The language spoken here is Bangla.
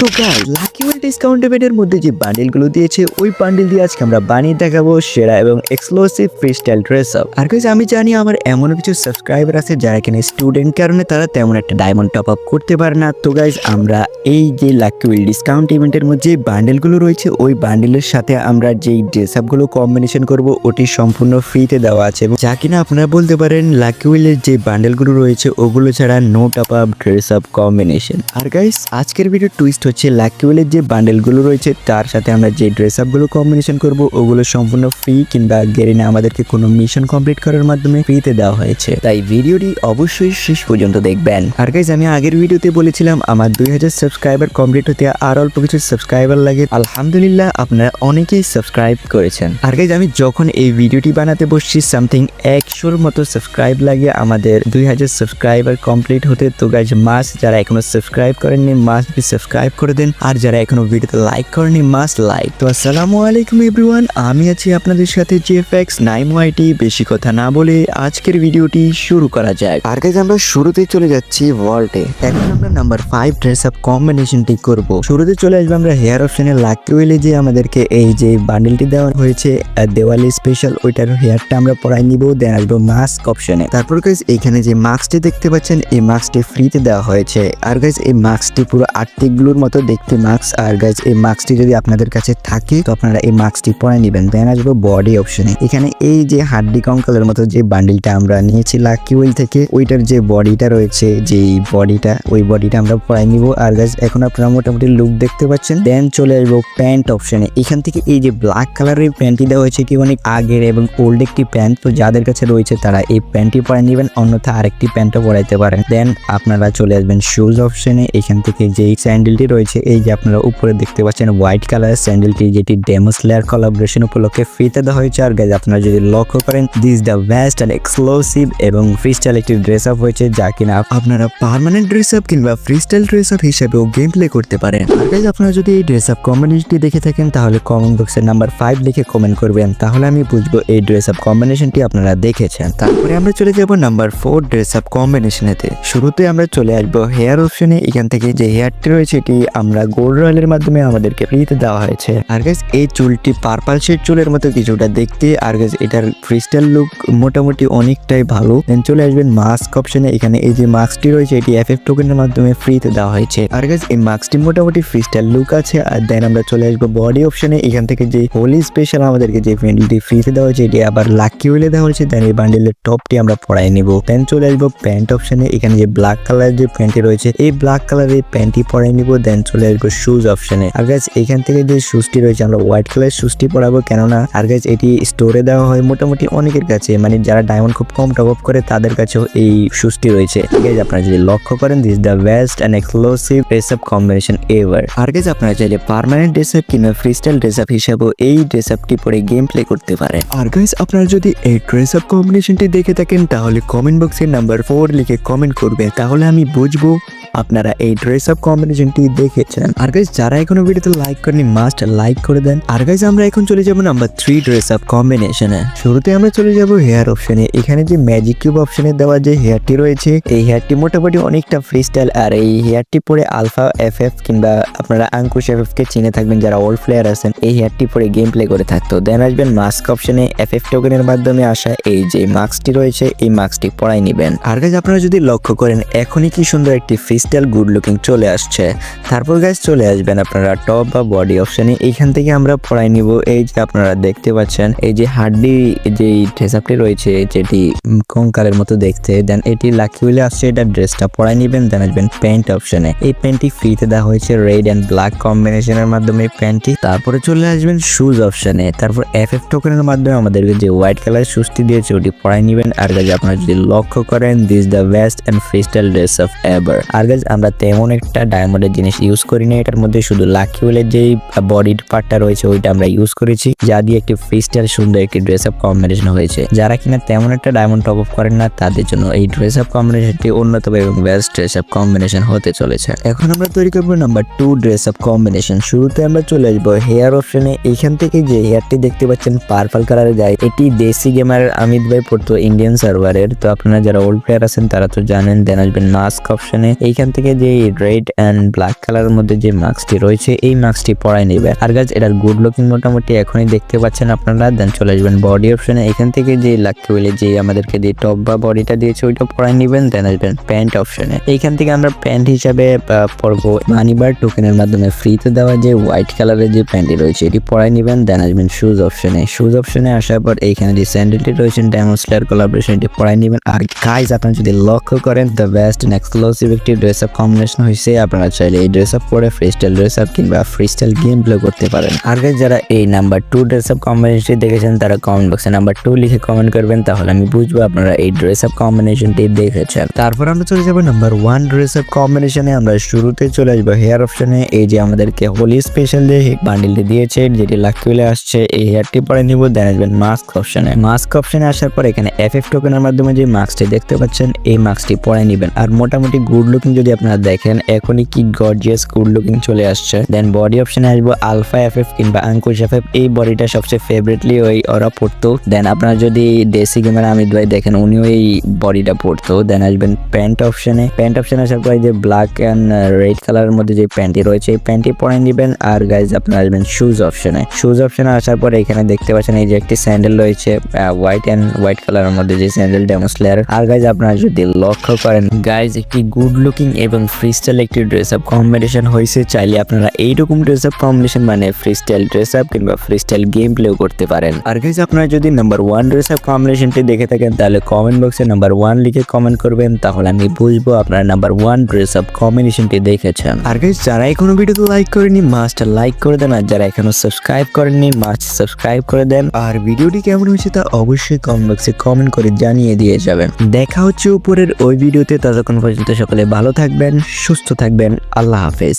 তো গাইস লাকি ওয়াল ডিসকাউন্ট ইভেন্টের মধ্যে যে বান্ডেলগুলো দিয়েছে, ওই বান্ডেল দিয়ে আজকে আমরা বানিয়ে দেখাবো সেরা এবং exclusive free style dress up আর গাইস আমি জানি আমার এমন কিছু সাবস্ক্রাইবার আছে যারা কিনা স্টুডেন্ট কারণে তারা তেমন একটা ডায়মন্ড টপ আপ করতে পারে না। তো গাইস আমরা এই যে লাকি ওয়াল ডিসকাউন্ট ইভেন্টের মধ্যে যে বান্ডেলগুলো রয়েছে, ওই বান্ডেলের সাথে আমরা যেই ড্রেস আপগুলো কম্বিনেশন করব, ওটি সম্পূর্ণ ফ্রিতে দেওয়া আছে। যা কিনা আপনারা বলতে পারেন লাকি ওয়েলের যে বান্ডেলগুলো রয়েছে, ওগুলো ছাড়া no top up dress up combination আর গাইস আজকের ভিডিও টুইস্ট হচ্ছে লাকি ওয়েলের যে বান্ডেলগুলো রয়েছে, তার সাথে আমরা যে ড্রেস আপগুলো কম্বিনেশন করব, ওগুলো সম্পূর্ণ ফ্রি কিংবা গেরিনা আমাদেরকে কোনো মিশন কমপ্লিট করার মাধ্যমে ফ্রিতে দেওয়া হয়েছে। তাই ভিডিওটি অবশ্যই শেষ পর্যন্ত দেখবেন। আর গাইস আমি আগের ভিডিওতে বলেছিলাম, আমার দুই হাজার সাবস্ক্রাইবার কমপ্লিট হতে আর অল্প কিছু সাবস্ক্রাইবার লাগে। আলহামদুলিল্লাহ, আপনারা অনেকেই সাবস্ক্রাইব করেছেন। আর গাইজ আমি যখন এই ভিডিওটি বানাতে বসছি সামথিং একশোর মতো সাবস্ক্রাইব লাগে আমাদের দুই হাজার সাবস্ক্রাইবার কমপ্লিট হতে। তো গাইজ মাস যারা এখনও সাবস্ক্রাইব করেননি মাস সাবস্ক্রাইব করে দেন। আর যারা এখনও ভিডিওতে লাইক করেনি মাস লাইক তো আসসালামু আলাইকুম এভরিওয়ান আমি আছি আপনাদের সাথে জিএফএক্স নাইম ওয়াইটি বেশি কথা না বলে আজকের ভিডিওটি শুরু করা যাক। আর গাইজ আমরা শুরুতেই চলে যাচ্ছি ওয়ার্ল্ডে এখন আমরা নাম্বার ফাইভ ড্রেস আপ কম্বিনেশনটি করব। শুরুতে চলে আসবে আমরা হেয়ার অপশনে লাকি ওয়েলে যে আমাদেরকে এই যে বান্ডেলটি দেওয়া হয়েছে দেওয়ালি স্পেশাল ওইটার হেয়ারটা আমরা পরাই নিব দেন আসব মাস্ক অপশনে তারপর গাইজ এখানে যে মাস্কটি দেখতে পাচ্ছেন, এই মাস্কটি ফ্রিতে দেওয়া হয়েছে। আর গাইজ এই মাস্কটি পুরো আর্টিকগুলোর মতো, দেখতে মাস্ক আর গাইজ এই মাস্কটি যদি আপনাদের কাছে থাকে, তো আপনারা এই মাস্কটি পরে নেবেন। দেন আসব বডি অপশনে এখানে এই যে হাড্ডি কঙ্কালের মতো যে বান্ডেলটা আমরা নিয়েছি লাকি ওয়েল থেকে, ওইটার যে বডিটা রয়েছে যে বডিটা ওই বডিটা আমরা পরাই নিব। আর গাইজ এখন আপনারা মোটামুটি লুক দেখতে পাচ্ছেন। দেন চলে আসব প্যান্ট অপশনে এখান থেকে এই যে ব্ল্যাক কালারের প্যান্টটি দেওয়া হয়েছে কি অনেক আগের এবং ওল্ড একটি প্যান্ট তো যাদের কাছে রয়েছে, তারা এই প্যান্টটি পরে নেবেন, অন্যথা আরেকটি প্যান্টও পরাইতে পারেন। দেন আপনারা চলে আসবেন শুজ অপশনে এখান থেকে যেই স্যান্ডেলটি রয়েছে, এই যে আপনারা উপরে দেখতে পাচ্ছেন হোয়াইট কালারের স্যান্ডেলটি যেটি ডেমোসলেয়ার কোলাবোরেশন উপলক্ষে ফ্রিতে দেওয়া হয়েছে। আর গাইজ আপনারা যদি লক্ষ্য করেন this the best and exclusive এবং ফ্রি স্টাইল একটি ড্রেস আপ হয়েছে, যা কিনা আপনারা পার্মানেন্ট ড্রেস আপ কিংবা ফ্রি স্টাইল ড্রেস আপ হিসেবেও গেম প্লে করতে পারেন। আর গাইজ আপনারা যদি এই ড্রেস আপ কম্বিনেশনটি দেখে থাকেন, তাহলে কমেন্ট বক্সে নাম্বার ফাইভ লিখে কমেন্ট করবেন। তাহলে আমি বুঝব এই ড্রেস আপ কম্বিনেশনটি আপনারা দেখেছেন। তারপরে আমরা চলে যাব নাম্বার ফোর ড্রেস আপ কম্বিনেশনেতে শুরুতে আমরা চলে আসব হেয়ার অপশনে এখান থেকে যে হেয়ারটি রয়েছে, এটি আমরা গোল্ড রয়েলের মাধ্যমে আমাদেরকে ফ্রিতে দেওয়া হয়েছে। আর গাইজ এই চুলটি পার্পল শেড চুলের মতো কিছুটা দেখতে। আর গাইজ এটার ক্রিস্টাল লুক মোটামুটি অনেকটাই ভালো। দেন চলে আসবেন মাস্ক অপশনে এখানে এই যে মাস্কটি রয়েছে, এটি এফ এফ টোকেনের মাধ্যমে ফ্রিতে দেওয়া হয়েছে। আর গাইজ এই মাস্কটি মোটামুটি ফ্রিস্টাইল লুক আছে। আর দেন আমরা চলে আসব বডি অপশনে এখান থেকে যে হোলি স্পেশাল আমাদেরকে যে প্যান্ডেলটি ফ্রিতে দেওয়া হয়েছে, এটি আবার লাকি হইলে দেওয়া হয়েছে। দেন এই বান্ডেলের টপটি আমরা পরাই নিব। দেন চলে আসব প্যান্ট অপশনে এখানে যে ব্ল্যাক কালার যে প্যান্টটি রয়েছে, এই ব্ল্যাক কালারের প্যান্টটি পরাই নিব। দেন চলে আসব শুজ অপশনে আর গাইজ এখান থেকে যে শুজটি রয়েছে, আমরা হোয়াইট কালার শুজটি পরাবো, কেননা, আর গাইজ এটি স্টোরে দেওয়া হয় মোটামুটি অনেকের কাছে। মানে যারা ডায়মন্ড খুব কম টপ আপ করে, তাদের কাছেও এই শুজটি রয়েছে। আপনারা যদি লক্ষ্য করেন this the best and exclusive dress up combination ever R guys আপনারা চাইলে পার্মানেন্ট ড্রেস আপ কিংবা ফ্রিস্টাইল ড্রেস আপ হিসেবেও এই ড্রেস আপটি পরে গেম প্লে করতে পারে আর গাইজ আপনারা যদি এই ড্রেস আপ কম্বিনেশনটি দেখে থাকেন, তাহলে কমেন্ট বক্সে নাম্বার ফোর লিখে কমেন্ট করবেন। তাহলে আমি বুঝব আপনারা এই ড্রেস আপ কম্বিনেশনটি দেখেছেন। আর গাইজ যারা এখনও ভিডিওতে লাইক করেনি মাস্ট লাইক করে দেন। আর গাইজ আমরা এখন চলে যাব নাম্বার থ্রি ড্রেস আপ কম্বিনেশনে শুরুতে আমরা চলে যাব হেয়ার অপশনে এখানে যে ম্যাজিক কিউব অপশনে দেওয়া যে হেয়ারটি রয়েছে, এই হেয়ারটি মোটামুটি অনেকটা ফ্রি স্টাইল আর এই হেয়ারটি পরে আলফা এফ এফ কিংবা আপনারা আঙ্কুশ এফ এফ কে চিনে থাকবেন যারা ওল্ড প্লেয়ার আছেন, এই হেয়ারটি পরে গেম প্লে করে থাকতো দেন আসবেন মাস্ক অপশনে এফ এফ টোকেনের মাধ্যমে আসা এই যে মাস্কটি রয়েছে, এই মাস্কটি পরাই নেবেন। আর গাইজ আপনারা যদি লক্ষ্য করেন, এখনই কি সুন্দর একটি ফ্রি স্টাইল গুড লুকিং চলে আসছে। তারপর গাইজ চলে আসবেন আপনারা টপ বা বডি অপশনে এইখান থেকে আমরা পড়াই নিব। এই যে আপনারা দেখতে পাচ্ছেন, এই যে হাড্ডি যে ড্রেসআপটি রয়েছে, যেটি কঙ্কালের মতো দেখতে দেন এটি লাকি উইলে আসছে, এটা ড্রেসটা পরাই নিবেন দেন আসবেন প্যান্ট অপশনে এই প্যান্টটি ফ্রিতে দেওয়া হয়েছে রেড অ্যান্ড ব্ল্যাক কম্বিনেশনের মাধ্যমে প্যান্টটি তারপরে চলে আসবেন শুজ অপশনে তারপর এফ এফ টোকেনের মাধ্যমে আমাদেরকে যে হোয়াইট কালার শুজটি দিয়েছে, ওটি পরাই নিবেন। আর গাছ আপনারা যদি লক্ষ্য করেন this the best and freestyle dress of ever আর গাছ আমরা তেমন একটা ডায়মন্ডের জিনিস ইউজ করি না এটার মধ্যে শুধু লাকি ওয়েলের যেই বডির পার্টটা রয়েছে, ওইটা আমরা ইউজ করেছি। যা দিয়ে একটি ফ্রিস্টাইল সুন্দর একটি ড্রেস আপ কম্বিনেশন হয়েছে। যারা কিনা তেমন একটা ডায়মন্ড টপ আপ করেন না, তাদের জন্য এই ড্রেস আপ কম্বিনেশনটি অন্যতম এবং বেস্ট ড্রেস আপ কম্বিনেশন হতে চলেছে। এখন আমরা তৈরি করব number two dress up combination শুরুতে আমরা চলে আসব হেয়ার অপশনে এখান থেকে যে হেয়ারটি দেখতে পাচ্ছেন পার্পল কালারের যায় এটি দেশি গেমার আমিত ভাই পড়তো ইন্ডিয়ান সার্ভারের তো আপনারা যারা ওল্ড প্লেয়ার আছেন, তারা তো জানেন দেন আসবেন মাস্ক অপশনে এইখান থেকে যে রেড অ্যান্ড ব্ল্যাক কালারের মধ্যে যে মাস্কটি রয়েছে, এই মাস্কটি পরাই নেবেন। আর গাছ এটার গুড লুকিং মোটামুটি এখনই দেখতে পাচ্ছেন আপনারা দেন চলে আসবেন বডি অপশনে এখান থেকে যে লাগতে বলে যে আমাদেরকে যে টপ বা বডিটা দিয়েছে, ওইটা পরাই নেবেন দেন আসবেন প্যান্ট অপশনে এইখান থেকে আমরা প্যান্ট হিসাবে পরবো মানিবার টোকেনের মাধ্যমে ফ্রিতে দেওয়া যে হোয়াইট কালারের যে প্যান্টটি রয়েছে, এটি পরাই নেবেন দেন আসবেন শুজ অপশনে শুজ অপশনে আসার পর এইখানে যে স্যান্ডেলটি রয়েছে ডেমোস্টার কোলাবোরেশন এটি পরাই নেবেন। আর গাইজ আপনারা যদি লক্ষ্য করেন দ্য বেস্ট এন্ড এক্সক্লুসিভ একটি ড্রেস আপ কম্বিনেশন হয়েছে আপনারা চাইলে এই ড্রেস আপ পরে ফ্রি স্টাইল ড্রেস আপ কিংবা ফ্রি স্টাইল গেম প্লে করতে পারেন। আর যারা এই নাম্বার টু ড্রেস আপ কম্বিনেশনটি দেখেছেন, তারা কমেন্ট বক্সে নাম্বার টু লিখে কমেন্ট করবেন, তাহলে আমি বুঝব আপনারা এই ড্রেস আপ কম্বিনেশনটি দেখেছেন। তারপর আমরা চলে যাব নাম্বার ওয়ান ড্রেস আপ কম্বিনেশনে আমরা শুরুতে চলে আসব হেয়ার অপশনে এই যে আমাদেরকে হোলি স্পেশাল যে বান্ডিলটি দিয়েছে, যেটি লাকিউলে আসছে, এই হেয়ারটি পরে নিব দেন আসবেন মাস্ক অপশনে মাস্ক অপশনে আসার পর এখানে এফ এফ টোকেনের মাধ্যমে যে মাস্কটি দেখতে পাচ্ছেন, এই মাস্কটি পরে নেবেন। আর মোটামুটি গুড লুকিং যদি আপনারা দেখেন, এখনই কি গর্জিয়াস গুড লুকিং চলে আসছে। দেন বডি অপশনে আসব আলফা এফ এফ কিংবা আঙ্কুশ এফ এফ এই বডিটা সবচেয়ে ফেভারিটলি ওই ওরা পড়তো দেন আপনারা যদি দেশি গেমের আমিদ ভাই দেখেন, উনিও এই বডিটা পড়তো দেন আসবেন প্যান্ট অপশনে প্যান্ট অপশনে আসার পর যে ব্ল্যাক অ্যান্ড রেড কালারের মধ্যে যে প্যান্টটি রয়েছে, এই প্যান্টটি পরে নেবেন। আর গাইজ আপনারা আসবেন শুজ অপশনে শুজ অপশনে আসার পর এখানে দেখতে পাচ্ছেন এই যে একটি স্যান্ডেল রয়েছে হোয়াইট অ্যান্ড হোয়াইট কালারের মধ্যে যে স্যান্ডেল ডেমোস্লেয়ার আর গাইজ আপনারা যদি লক্ষ্য করেন গাইজ একটি গুড লুকিং এবং ফ্রি স্টাইল একটি ড্রেস আপ কম্বিনেশন হয়েছে চাইলে আপনারা এইরকম ড্রেস আপ কম্বিনেশন মানে ফ্রি স্টাইল ড্রেস আপ কিংবা ফ্রি স্টাইল গেম প্লেও করতে পারেন। আর গাইজ আপনারা যদি নাম্বার ওয়ান ড্রেস আপ কম্বিনেশনটি দেখে থাকেন, তাহলে কমেন্ট বক্সে নাম্বার ওয়ান লিখে কমেন্ট করবেন, তাহলে আমি বুঝব আপনারা নাম্বার ওয়ান ড্রেস আপ কম্বিনেশনটি দেখেছেন। আর গাইজ যারা এখনও ভিডিওতে লাইক করেনি মাস্ট লাইক করে দেন, আর যারা এখনও সাবস্ক্রাইব করেননি মাস্ট সাবস্ক্রাইব করে দেন। আর ভিডিওটি কেমন হয়েছে তা অবশ্যই কমেন্ট বক্সে কমেন্ট করে জানিয়ে দিয়ে যাবেন। দেখা হচ্ছে উপরের ওই ভিডিওতে, ততক্ষণ পর্যন্ত সকলে ভালো থাকবেন, সুস্থ থাকবেন, আল্লাহ হাফেজ।